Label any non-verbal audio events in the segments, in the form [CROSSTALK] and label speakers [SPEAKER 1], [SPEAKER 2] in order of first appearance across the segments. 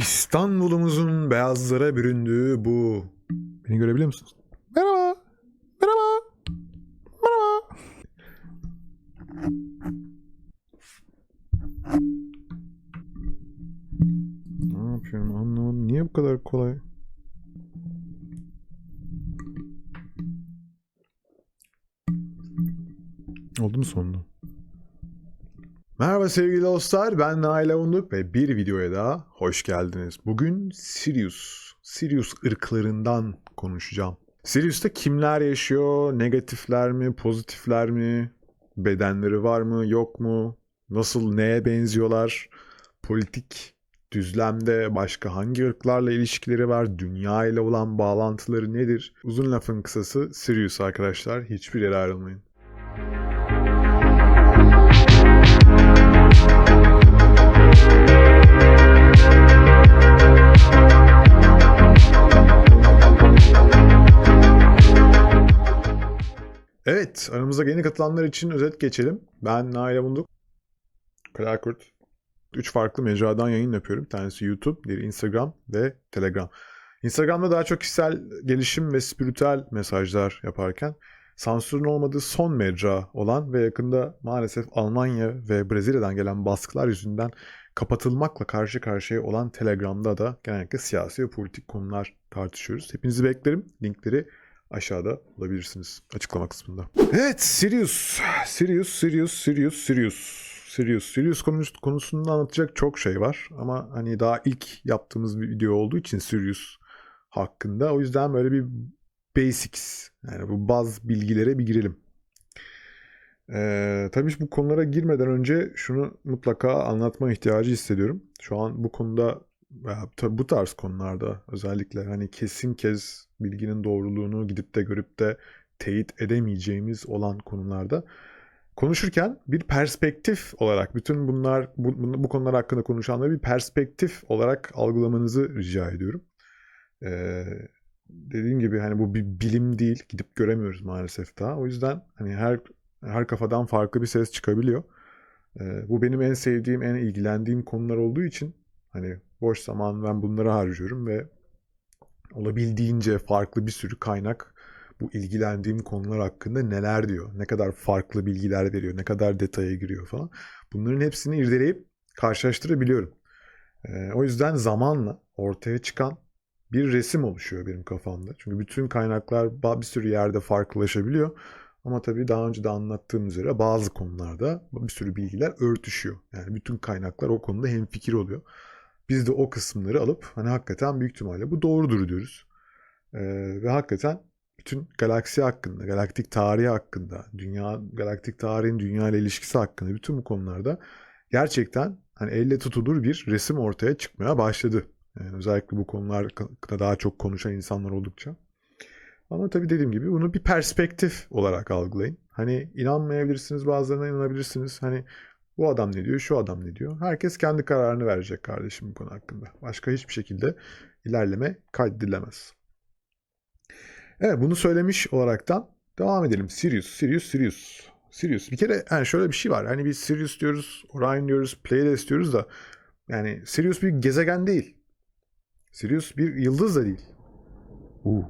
[SPEAKER 1] İstanbul'umuzun beyazlara büründüğü bu... Beni görebiliyor musunuz? Sevgili dostlar, ben Nail Avunduk ve bir videoya daha hoş geldiniz. Bugün Sirius, Sirius ırklarından konuşacağım. Sirius'ta kimler yaşıyor? Negatifler mi, pozitifler mi? Bedenleri var mı, yok mu? Nasıl, neye benziyorlar? Politik düzlemde başka hangi ırklarla ilişkileri var? Dünya ile olan bağlantıları nedir? Uzun lafın kısası Sirius arkadaşlar. Hiçbir yere ayrılmayın. Evet, aramıza yeni katılanlar için özet geçelim. Ben Nail Abunduk. Clarkurt. Üç farklı mecradan yayın yapıyorum. Tanesi YouTube, diğeri Instagram ve Telegram. Instagram'da daha çok kişisel gelişim ve spiritüel mesajlar yaparken sansürün olmadığı son mecra olan ve yakında maalesef Almanya ve Brezilya'dan gelen baskılar yüzünden kapatılmakla karşı karşıya olan Telegram'da da genellikle siyasi ve politik konular tartışıyoruz. Hepinizi beklerim. Linkleri aşağıda bulabilirsiniz açıklama kısmında. Evet Sirius, Sirius, Sirius, Sirius, Sirius. Sirius, Sirius konusu- konusunda anlatacak çok şey var ama hani daha ilk yaptığımız bir video olduğu için Sirius hakkında o yüzden böyle bir basics yani bu baz bilgilere bir girelim. Ee, tabii bu konulara girmeden önce şunu mutlaka anlatma ihtiyacı hissediyorum. Şu an bu konuda bu tarz konularda özellikle hani kesin kez bilginin doğruluğunu gidip de görüp de teyit edemeyeceğimiz olan konularda konuşurken bir perspektif olarak bütün bunlar bu, bu konular hakkında konuşanları bir perspektif olarak algılamanızı rica ediyorum. Ee, dediğim gibi hani bu bir bilim değil gidip göremiyoruz maalesef daha. O yüzden hani her her kafadan farklı bir ses çıkabiliyor. Ee, bu benim en sevdiğim, en ilgilendiğim konular olduğu için hani boş zaman ben bunları harcıyorum ve olabildiğince farklı bir sürü kaynak bu ilgilendiğim konular hakkında neler diyor, ne kadar farklı bilgiler veriyor, ne kadar detaya giriyor falan. Bunların hepsini irdeleyip karşılaştırabiliyorum. Ee, o yüzden zamanla ortaya çıkan bir resim oluşuyor benim kafamda. Çünkü bütün kaynaklar bir sürü yerde farklılaşabiliyor. Ama tabii daha önce de anlattığım üzere bazı konularda bir sürü bilgiler örtüşüyor. Yani bütün kaynaklar o konuda hemfikir oluyor. Biz de o kısımları alıp hani hakikaten büyük ihtimalle bu doğrudur diyoruz. Ee, ve hakikaten bütün galaksi hakkında, galaktik tarihi hakkında, dünya galaktik tarihin dünya ile ilişkisi hakkında bütün bu konularda gerçekten hani elle tutulur bir resim ortaya çıkmaya başladı. Yani özellikle bu konular daha çok konuşan insanlar oldukça. Ama tabii dediğim gibi bunu bir perspektif olarak algılayın. Hani inanmayabilirsiniz, bazılarına inanabilirsiniz. Hani bu adam ne diyor, şu adam ne diyor. Herkes kendi kararını verecek kardeşim bu konu hakkında. Başka hiçbir şekilde ilerleme kaydedilemez. Evet bunu söylemiş olaraktan devam edelim. Sirius, Sirius, Sirius. Sirius. Bir kere yani şöyle bir şey var. Hani biz Sirius diyoruz, Orion diyoruz, Pleiades diyoruz da yani Sirius bir gezegen değil. Sirius bir yıldız da değil. Uh.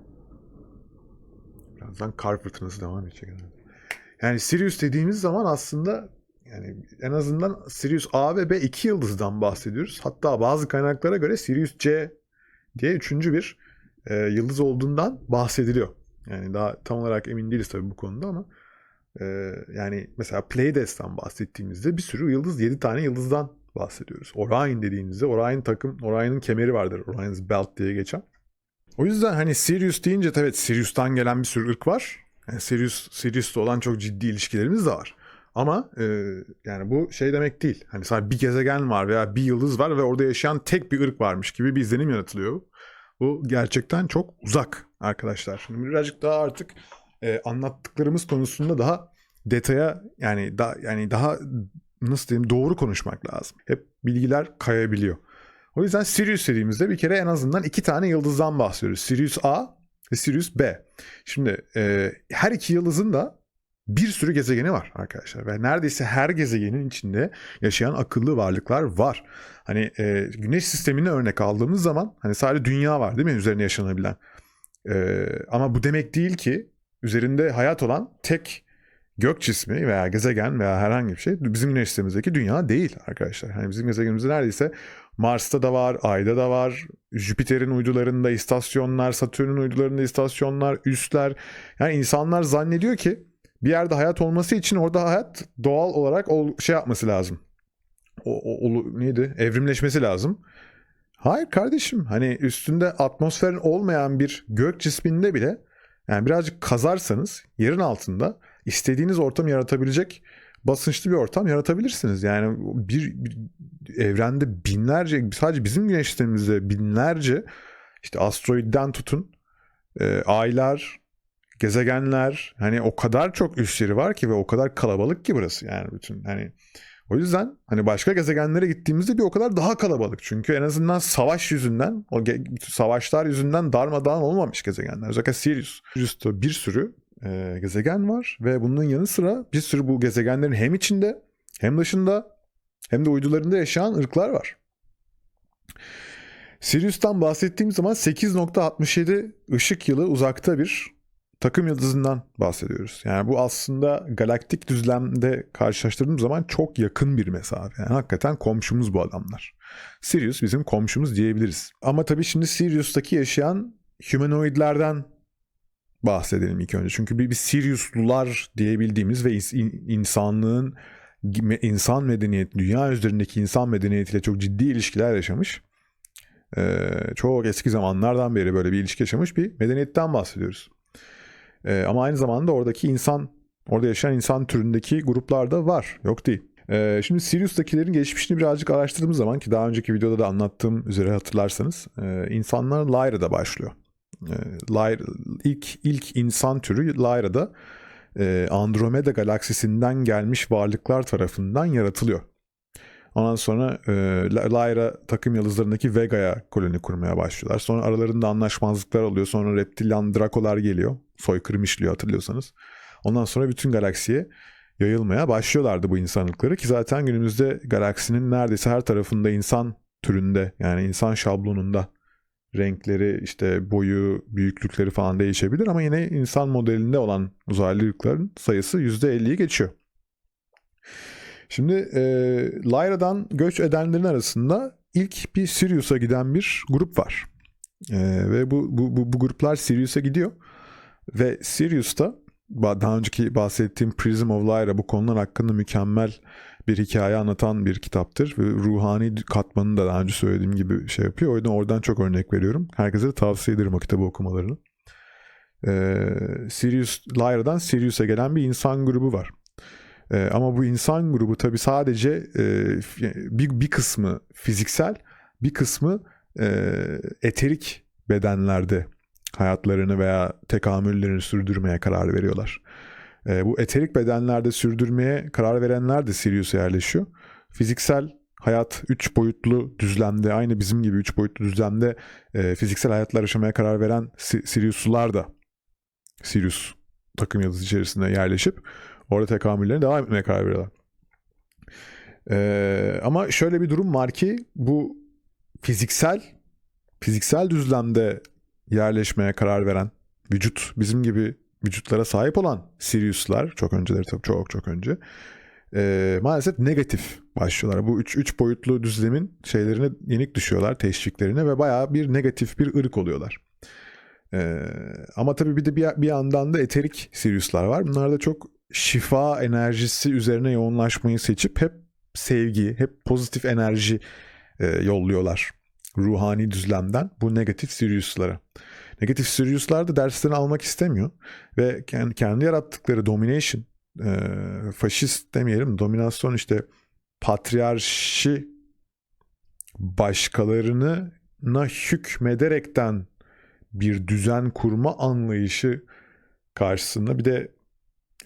[SPEAKER 1] Birazdan kar fırtınası devam edecek. Yani Sirius dediğimiz zaman aslında yani en azından Sirius A ve B iki yıldızdan bahsediyoruz. Hatta bazı kaynaklara göre Sirius C diye üçüncü bir e, yıldız olduğundan bahsediliyor. Yani daha tam olarak emin değiliz tabii bu konuda ama e, yani mesela Pleides'ten bahsettiğimizde bir sürü yıldız, 7 tane yıldızdan bahsediyoruz. Orion dediğimizde Orion takım, Orion'un kemeri vardır. Orion's Belt diye geçen. O yüzden hani Sirius deyince evet Sirius'tan gelen bir sürü ırk var. Yani Sirius, Sirius'ta olan çok ciddi ilişkilerimiz de var. Ama e, yani bu şey demek değil. Hani sadece bir gezegen var veya bir yıldız var ve orada yaşayan tek bir ırk varmış gibi bir izlenim yaratılıyor. Bu gerçekten çok uzak arkadaşlar. Şimdi birazcık daha artık e, anlattıklarımız konusunda daha detaya yani da yani daha nasıl diyeyim doğru konuşmak lazım. Hep bilgiler kayabiliyor. O yüzden Sirius dediğimizde bir kere en azından iki tane yıldızdan bahsediyoruz. Sirius A ve Sirius B. Şimdi e, her iki yıldızın da bir sürü gezegeni var arkadaşlar ve neredeyse her gezegenin içinde yaşayan akıllı varlıklar var. Hani e, güneş sistemini örnek aldığımız zaman hani sadece dünya var değil mi üzerine yaşanabilen. E, ama bu demek değil ki üzerinde hayat olan tek gök cismi veya gezegen veya herhangi bir şey bizim güneş sistemimizdeki dünya değil arkadaşlar. Hani bizim gezegenimizde neredeyse Mars'ta da var, Ay'da da var, Jüpiter'in uydularında istasyonlar, Satürn'ün uydularında istasyonlar, üsler. Yani insanlar zannediyor ki bir yerde hayat olması için orada hayat doğal olarak ol, şey yapması lazım. O, o, o neydi? Evrimleşmesi lazım. Hayır kardeşim hani üstünde atmosferin olmayan bir gök cisminde bile yani birazcık kazarsanız yerin altında istediğiniz ortam yaratabilecek basınçlı bir ortam yaratabilirsiniz. Yani bir, bir evrende binlerce sadece bizim güneş sistemimizde binlerce işte asteroidden tutun e, aylar, gezegenler hani o kadar çok üsleri var ki ve o kadar kalabalık ki burası yani bütün hani o yüzden hani başka gezegenlere gittiğimizde bir o kadar daha kalabalık. Çünkü en azından savaş yüzünden, o savaşlar yüzünden darmadağın olmamış gezegenler. Özellikle Sirius. Sirius'ta bir sürü e, gezegen var ve bunun yanı sıra bir sürü bu gezegenlerin hem içinde hem dışında hem de uydularında yaşayan ırklar var. Sirius'tan bahsettiğim zaman 8.67 ışık yılı uzakta bir takım yıldızından bahsediyoruz. Yani bu aslında galaktik düzlemde karşılaştırdığımız zaman çok yakın bir mesafe. Yani hakikaten komşumuz bu adamlar. Sirius bizim komşumuz diyebiliriz. Ama tabii şimdi Sirius'taki yaşayan humanoidlerden bahsedelim ilk önce. Çünkü bir, bir Siriuslular diyebildiğimiz ve insanlığın insan medeniyeti, dünya üzerindeki insan medeniyetiyle çok ciddi ilişkiler yaşamış. Ee, çok eski zamanlardan beri böyle bir ilişki yaşamış bir medeniyetten bahsediyoruz. Ee, ama aynı zamanda oradaki insan, orada yaşayan insan türündeki gruplar da var. Yok değil. Ee, şimdi Sirius'takilerin geçmişini birazcık araştırdığımız zaman ki daha önceki videoda da anlattığım üzere hatırlarsanız e, insanlar Lyra'da başlıyor. E, Lyra, ilk, ilk insan türü Lyra'da e, Andromeda galaksisinden gelmiş varlıklar tarafından yaratılıyor. Ondan sonra e, Lyra takım yıldızlarındaki Vega'ya koloni kurmaya başlıyorlar. Sonra aralarında anlaşmazlıklar oluyor. Sonra reptilyan Drakolar geliyor. Soykırım işliyor hatırlıyorsanız. Ondan sonra bütün galaksiye yayılmaya başlıyorlardı bu insanlıkları ki zaten günümüzde galaksinin neredeyse her tarafında insan türünde yani insan şablonunda renkleri işte boyu büyüklükleri falan değişebilir ama yine insan modelinde olan uzaylılıkların sayısı %50'yi geçiyor. Şimdi e, Lyra'dan göç edenlerin arasında ilk bir Sirius'a giden bir grup var. E, ve bu, bu, bu, bu gruplar Sirius'a gidiyor. Ve Sirius'ta daha önceki bahsettiğim Prism of Lyra bu konular hakkında mükemmel bir hikaye anlatan bir kitaptır. Ve ruhani katmanını da daha önce söylediğim gibi şey yapıyor. O yüzden oradan çok örnek veriyorum. Herkese de tavsiye ederim o kitabı okumalarını. Ee, Sirius, Lyra'dan Sirius'a gelen bir insan grubu var. Ee, ama bu insan grubu tabi sadece e, bir, bir kısmı fiziksel, bir kısmı e, eterik bedenlerde hayatlarını veya tekamüllerini sürdürmeye karar veriyorlar. E, bu eterik bedenlerde sürdürmeye karar verenler de Sirius'a yerleşiyor. Fiziksel hayat 3 boyutlu düzlemde aynı bizim gibi 3 boyutlu düzlemde e, fiziksel hayatlar yaşamaya karar veren Siriuslular da Sirius takım yıldızı içerisinde yerleşip orada tekamüllerine devam etmeye karar veriyorlar. Ee, ama şöyle bir durum var ki bu fiziksel fiziksel düzlemde yerleşmeye karar veren vücut bizim gibi vücutlara sahip olan Sirius'lar çok önceleri tabii çok çok önce e, maalesef negatif başlıyorlar. Bu üç, üç boyutlu düzlemin şeylerine yenik düşüyorlar, teşviklerine ve bayağı bir negatif bir ırk oluyorlar. E, ama tabii bir de bir, bir yandan da eterik Sirius'lar var. Bunlar da çok şifa enerjisi üzerine yoğunlaşmayı seçip hep sevgi, hep pozitif enerji e, yolluyorlar ruhani düzlemden bu negatif Sirius'lara. Negatif Sirius'lar da derslerini almak istemiyor ve kendi, yarattıkları domination, e, faşist demeyelim, dominasyon işte patriarşi başkalarına hükmederekten bir düzen kurma anlayışı karşısında bir de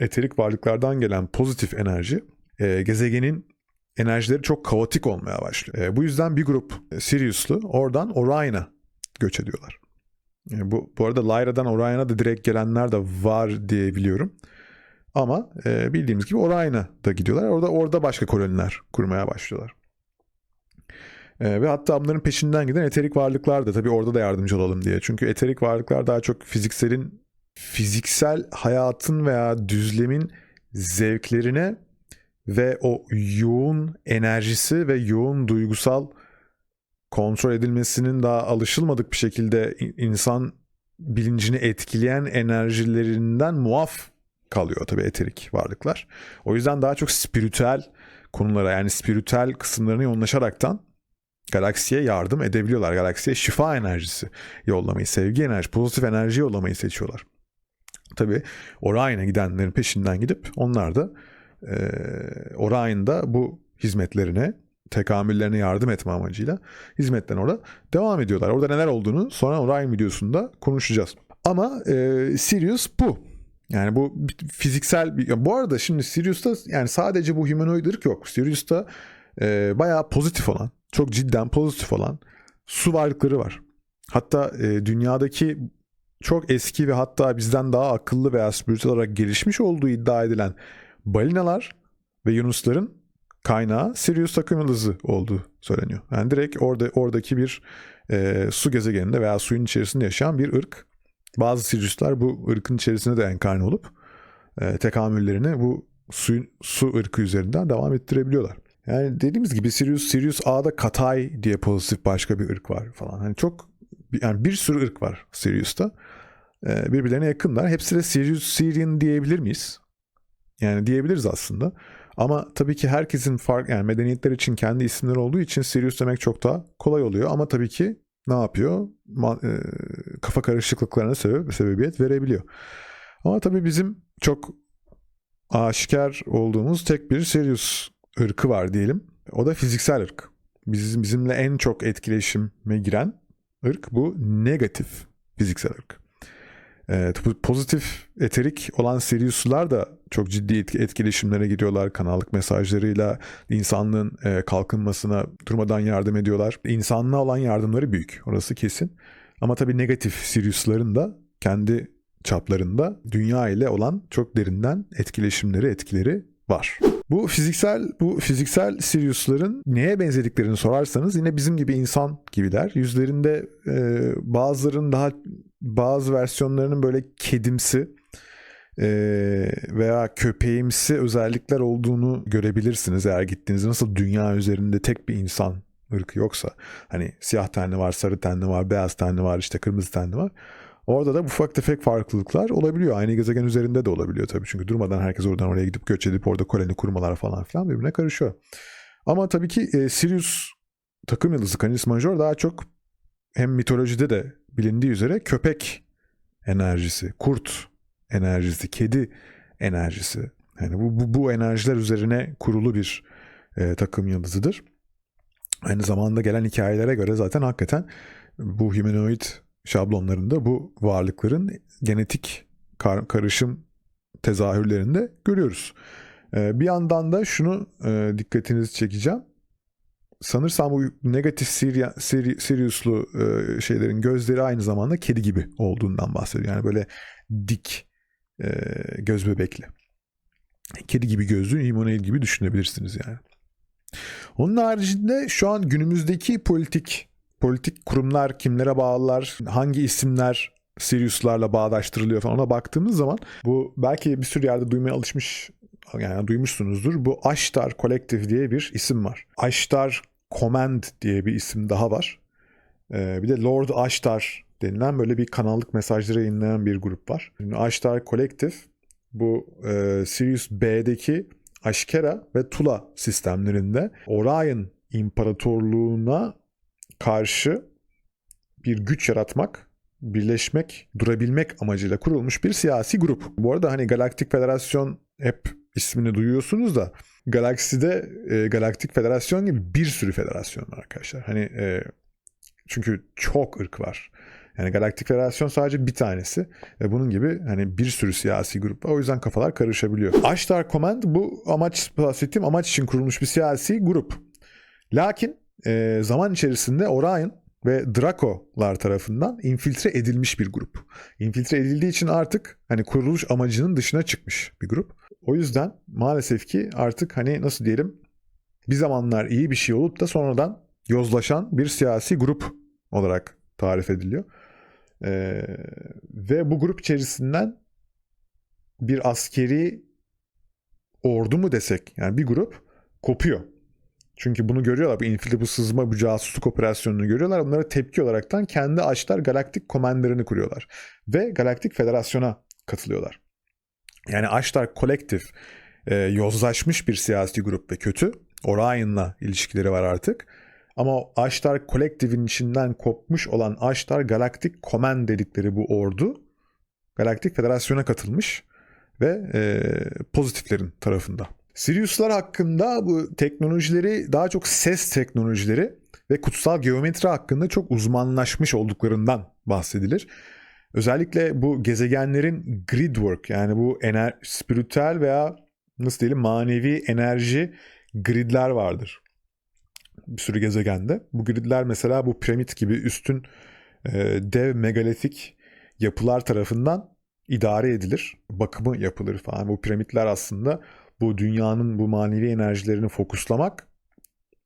[SPEAKER 1] eterik varlıklardan gelen pozitif enerji e, gezegenin enerjileri çok kaotik olmaya başlıyor. E, bu yüzden bir grup Sirius'lu oradan Orion'a göç ediyorlar. E, bu, bu arada Lyra'dan Orion'a da direkt gelenler de var diye biliyorum. Ama e, bildiğimiz gibi Orion'a da gidiyorlar. Orada orada başka koloniler kurmaya başlıyorlar. E, ve hatta bunların peşinden giden eterik varlıklar da tabii orada da yardımcı olalım diye. Çünkü eterik varlıklar daha çok fizikselin fiziksel hayatın veya düzlemin zevklerine ve o yoğun enerjisi ve yoğun duygusal kontrol edilmesinin daha alışılmadık bir şekilde insan bilincini etkileyen enerjilerinden muaf kalıyor tabii eterik varlıklar. O yüzden daha çok spiritüel konulara yani spiritüel kısımlarına yoğunlaşaraktan galaksiye yardım edebiliyorlar. Galaksiye şifa enerjisi yollamayı, sevgi enerji, pozitif enerji yollamayı seçiyorlar. Tabii Orion'a gidenlerin peşinden gidip onlar da e, Orion'da bu hizmetlerine, tekamüllerine yardım etme amacıyla hizmetten orada devam ediyorlar. Orada neler olduğunu sonra Orion videosunda konuşacağız. Ama e, Sirius bu. Yani bu fiziksel bir... Bu arada şimdi Sirius'ta yani sadece bu humanoid ırk yok. Sirius'ta e, bayağı pozitif olan, çok cidden pozitif olan su varlıkları var. Hatta e, dünyadaki çok eski ve hatta bizden daha akıllı veya spiritüel olarak gelişmiş olduğu iddia edilen balinalar ve yunusların kaynağı Sirius takım yıldızı olduğu söyleniyor. Yani direkt orada oradaki bir e, su gezegeninde veya suyun içerisinde yaşayan bir ırk. Bazı Sirius'lar bu ırkın içerisinde de enkarne olup e, tekamüllerini bu suyun, su ırkı üzerinden devam ettirebiliyorlar. Yani dediğimiz gibi Sirius, Sirius A'da Katay diye pozitif başka bir ırk var falan. Hani çok yani bir sürü ırk var Sirius'ta. Ee, birbirlerine yakınlar. Hepsi de Sirius Syrian diyebilir miyiz? Yani diyebiliriz aslında. Ama tabii ki herkesin fark yani medeniyetler için kendi isimleri olduğu için Sirius demek çok daha kolay oluyor. Ama tabii ki ne yapıyor? Ma- e, kafa karışıklıklarına sebep, sebebiyet verebiliyor. Ama tabii bizim çok aşikar olduğumuz tek bir Sirius ırkı var diyelim. O da fiziksel ırk. Bizim bizimle en çok etkileşime giren ırk bu negatif fiziksel ırk. E, pozitif eterik olan Sirius'lar da çok ciddi etkileşimlere gidiyorlar. Kanallık mesajlarıyla insanlığın e, kalkınmasına durmadan yardım ediyorlar. İnsanlığa olan yardımları büyük. Orası kesin. Ama tabii negatif Sirius'ların da kendi çaplarında dünya ile olan çok derinden etkileşimleri, etkileri var. Bu fiziksel bu fiziksel Sirius'ların neye benzediklerini sorarsanız yine bizim gibi insan gibiler. Yüzlerinde e, bazılarının daha bazı versiyonlarının böyle kedimsi e, veya köpeğimsi özellikler olduğunu görebilirsiniz eğer gittiğinizde nasıl dünya üzerinde tek bir insan ırkı yoksa hani siyah tenli var, sarı tenli var, beyaz tenli var, işte kırmızı tenli var. Orada da ufak tefek farklılıklar olabiliyor. Aynı gezegen üzerinde de olabiliyor tabii. Çünkü durmadan herkes oradan oraya gidip göç edip orada koloni kurmalar falan filan birbirine karışıyor. Ama tabii ki e, Sirius takım yıldızı Canis Major daha çok hem mitolojide de bilindiği üzere köpek enerjisi, kurt enerjisi, kedi enerjisi. Yani bu, bu, bu enerjiler üzerine kurulu bir e, takım yıldızıdır. Aynı zamanda gelen hikayelere göre zaten hakikaten bu humanoid şablonlarında bu varlıkların genetik kar- karışım tezahürlerinde görüyoruz. E, bir yandan da şunu e, dikkatinizi çekeceğim sanırsam bu negatif Siri, Siri, Sirius'lu e, şeylerin gözleri aynı zamanda kedi gibi olduğundan bahsediyor. Yani böyle dik e, göz bebekli. Kedi gibi gözlü, Immanuel gibi düşünebilirsiniz yani. Onun haricinde şu an günümüzdeki politik politik kurumlar kimlere bağlılar, hangi isimler Sirius'larla bağdaştırılıyor falan ona baktığımız zaman bu belki bir sürü yerde duymaya alışmış yani duymuşsunuzdur. Bu Ashtar Collective diye bir isim var. Ashtar Command diye bir isim daha var. Ee, bir de Lord Ashtar denilen böyle bir kanallık mesajları yayınlayan bir grup var. Şimdi Ashtar Collective bu e, Sirius B'deki Ashkera ve Tula sistemlerinde Orion İmparatorluğuna karşı bir güç yaratmak, birleşmek, durabilmek amacıyla kurulmuş bir siyasi grup. Bu arada hani Galaktik Federasyon hep ismini duyuyorsunuz da galakside e, Galaktik Federasyon gibi bir sürü federasyon var arkadaşlar. Hani e, çünkü çok ırk var. Yani Galaktik Federasyon sadece bir tanesi. Ve bunun gibi hani bir sürü siyasi grup var. O yüzden kafalar karışabiliyor. Ashtar Command bu amaç bahsettiğim amaç için kurulmuş bir siyasi grup. Lakin e, zaman içerisinde Orion ve Draco'lar tarafından infiltre edilmiş bir grup. İnfiltre edildiği için artık hani kuruluş amacının dışına çıkmış bir grup. O yüzden maalesef ki artık hani nasıl diyelim bir zamanlar iyi bir şey olup da sonradan yozlaşan bir siyasi grup olarak tarif ediliyor. Ee, ve bu grup içerisinden bir askeri ordu mu desek yani bir grup kopuyor. Çünkü bunu görüyorlar. Bu infiltre, bu sızma, bu casusluk operasyonunu görüyorlar. Onlara tepki olaraktan kendi açlar galaktik komanderını kuruyorlar. Ve galaktik federasyona katılıyorlar. Yani Açlar kolektif e, yozlaşmış bir siyasi grup ve kötü. Orion'la ilişkileri var artık. Ama Açlar kolektifin içinden kopmuş olan Açlar Galaktik Command dedikleri bu ordu Galaktik Federasyon'a katılmış ve e, pozitiflerin tarafında. Sirius'lar hakkında bu teknolojileri daha çok ses teknolojileri ve kutsal geometri hakkında çok uzmanlaşmış olduklarından bahsedilir. Özellikle bu gezegenlerin grid work yani bu ener spiritüel veya nasıl diyelim manevi enerji gridler vardır. Bir sürü gezegende. Bu gridler mesela bu piramit gibi üstün e, dev megalitik yapılar tarafından idare edilir. Bakımı yapılır falan. Bu piramitler aslında bu dünyanın bu manevi enerjilerini fokuslamak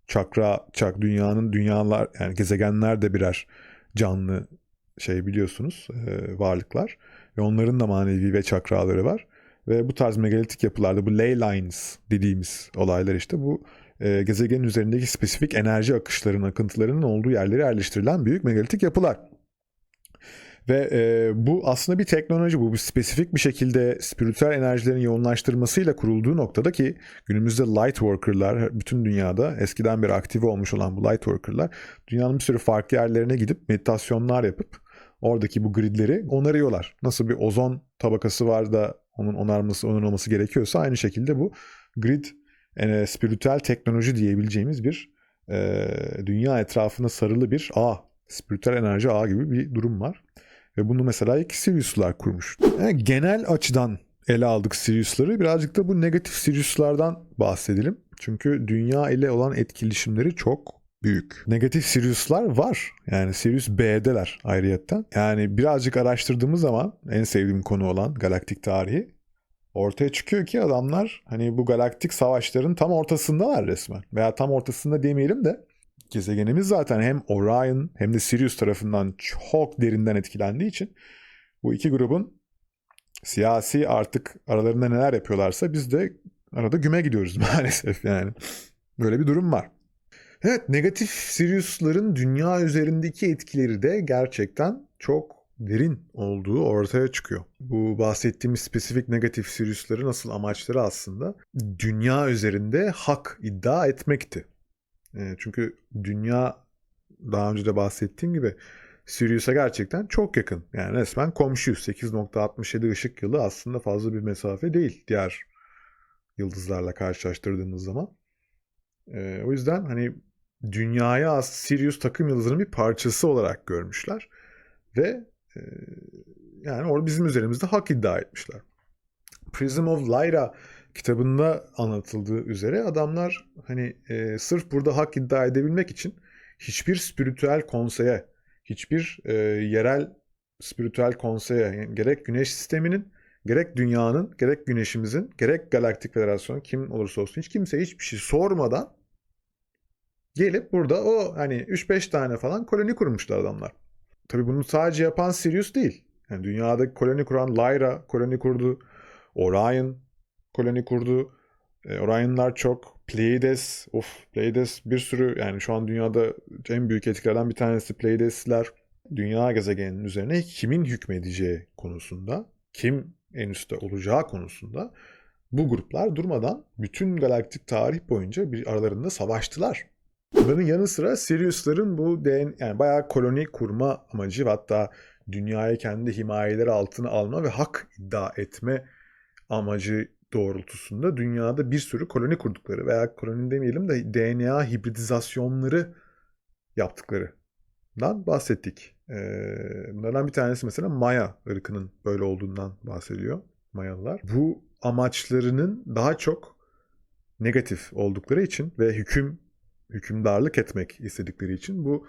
[SPEAKER 1] çakra çak dünyanın dünyalar yani gezegenler de birer canlı şey biliyorsunuz e, varlıklar ve onların da manevi ve çakraları var ve bu tarz megalitik yapılarda bu ley lines dediğimiz olaylar işte bu e, gezegenin üzerindeki spesifik enerji akışlarının akıntılarının olduğu yerlere yerleştirilen büyük megalitik yapılar. Ve e, bu aslında bir teknoloji bu. Bir spesifik bir şekilde spiritüel enerjilerin yoğunlaştırmasıyla kurulduğu noktada ki günümüzde light worker'lar bütün dünyada eskiden beri aktive olmuş olan bu light worker'lar dünyanın bir sürü farklı yerlerine gidip meditasyonlar yapıp oradaki bu gridleri onarıyorlar. Nasıl bir ozon tabakası var da onun onarması, onarılması gerekiyorsa aynı şekilde bu grid yani spiritüel teknoloji diyebileceğimiz bir e, dünya etrafına sarılı bir ağ, spiritüel enerji ağı gibi bir durum var. Ve bunu mesela ilk Sirius'lar kurmuş. Yani genel açıdan ele aldık Sirius'ları. Birazcık da bu negatif Sirius'lardan bahsedelim. Çünkü dünya ile olan etkileşimleri çok büyük. Negatif Sirius'lar var. Yani Sirius B'deler ayrıyetten. Yani birazcık araştırdığımız zaman en sevdiğim konu olan galaktik tarihi ortaya çıkıyor ki adamlar hani bu galaktik savaşların tam ortasındalar resmen. Veya tam ortasında demeyelim de gezegenimiz zaten hem Orion hem de Sirius tarafından çok derinden etkilendiği için bu iki grubun siyasi artık aralarında neler yapıyorlarsa biz de arada güme gidiyoruz [LAUGHS] maalesef yani. Böyle bir durum var. Evet negatif Sirius'ların dünya üzerindeki etkileri de gerçekten çok derin olduğu ortaya çıkıyor. Bu bahsettiğimiz spesifik negatif Sirius'ların asıl amaçları aslında dünya üzerinde hak iddia etmekti. E, çünkü dünya daha önce de bahsettiğim gibi Sirius'a gerçekten çok yakın. Yani resmen komşuyuz. 8.67 ışık yılı aslında fazla bir mesafe değil diğer yıldızlarla karşılaştırdığımız zaman. E, o yüzden hani dünyaya Sirius takım yıldızının bir parçası olarak görmüşler. Ve e, yani orada bizim üzerimizde hak iddia etmişler. Prism of Lyra kitabında anlatıldığı üzere adamlar hani e, sırf burada hak iddia edebilmek için hiçbir spiritüel konseye, hiçbir e, yerel spiritüel konseye yani gerek güneş sisteminin, gerek dünyanın, gerek güneşimizin, gerek galaktik federasyonu kim olursa olsun hiç kimse hiçbir şey sormadan gelip burada o hani 3-5 tane falan koloni kurmuşlar adamlar. Tabi bunu sadece yapan Sirius değil. Yani dünyada koloni kuran Lyra koloni kurdu. Orion koloni kurdu. E, Orion'lar çok. Pleiades, of Pleiades bir sürü yani şu an dünyada en büyük etkilerden bir tanesi Pleiades'ler. Dünya gezegeninin üzerine kimin hükmedeceği konusunda, kim en üstte olacağı konusunda bu gruplar durmadan bütün galaktik tarih boyunca bir aralarında savaştılar. Bunların yanı sıra Sirius'ların bu DN, yani bayağı koloni kurma amacı ve hatta dünyayı kendi himayeleri altına alma ve hak iddia etme amacı doğrultusunda dünyada bir sürü koloni kurdukları veya koloni demeyelim de DNA hibridizasyonları yaptıklarından bahsettik. Ee, bunlardan bir tanesi mesela Maya ırkının böyle olduğundan bahsediyor Mayalılar. Bu amaçlarının daha çok negatif oldukları için ve hüküm hükümdarlık etmek istedikleri için bu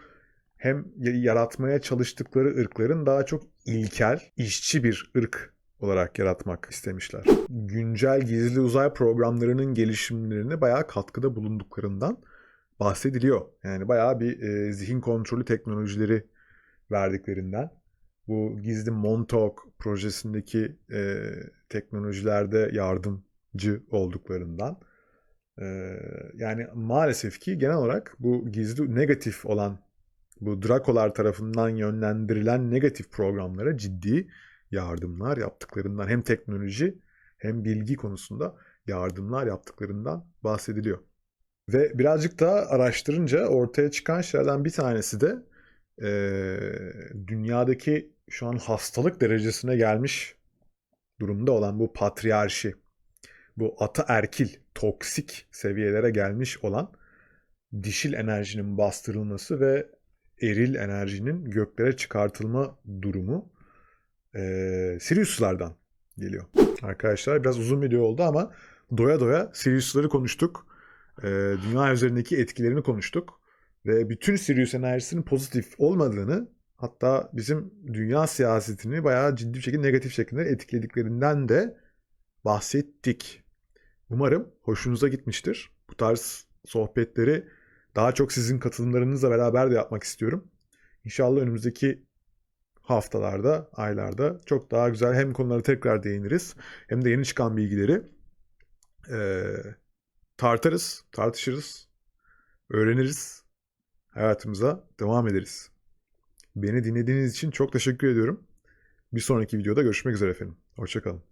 [SPEAKER 1] hem yaratmaya çalıştıkları ırkların daha çok ilkel, işçi bir ırk olarak yaratmak istemişler. Güncel gizli uzay programlarının gelişimlerine bayağı katkıda bulunduklarından bahsediliyor. Yani bayağı bir e, zihin kontrolü teknolojileri verdiklerinden. Bu gizli Montauk projesindeki e, teknolojilerde yardımcı olduklarından. E, yani maalesef ki genel olarak bu gizli negatif olan bu Drakolar tarafından yönlendirilen negatif programlara ciddi yardımlar yaptıklarından hem teknoloji hem bilgi konusunda yardımlar yaptıklarından bahsediliyor. Ve birazcık daha araştırınca ortaya çıkan şeylerden bir tanesi de e, dünyadaki şu an hastalık derecesine gelmiş durumda olan bu patriarşi, bu ataerkil, toksik seviyelere gelmiş olan dişil enerjinin bastırılması ve eril enerjinin göklere çıkartılma durumu e, Sirius'lardan geliyor. Arkadaşlar biraz uzun video oldu ama doya doya Sirius'ları konuştuk. E, dünya üzerindeki etkilerini konuştuk. Ve bütün Sirius enerjisinin pozitif olmadığını hatta bizim dünya siyasetini bayağı ciddi bir şekilde negatif şekilde etkilediklerinden de bahsettik. Umarım hoşunuza gitmiştir. Bu tarz sohbetleri daha çok sizin katılımlarınızla beraber de yapmak istiyorum. İnşallah önümüzdeki haftalarda, aylarda çok daha güzel hem konulara tekrar değiniriz hem de yeni çıkan bilgileri e, tartarız, tartışırız, öğreniriz, hayatımıza devam ederiz. Beni dinlediğiniz için çok teşekkür ediyorum. Bir sonraki videoda görüşmek üzere efendim. Hoşçakalın.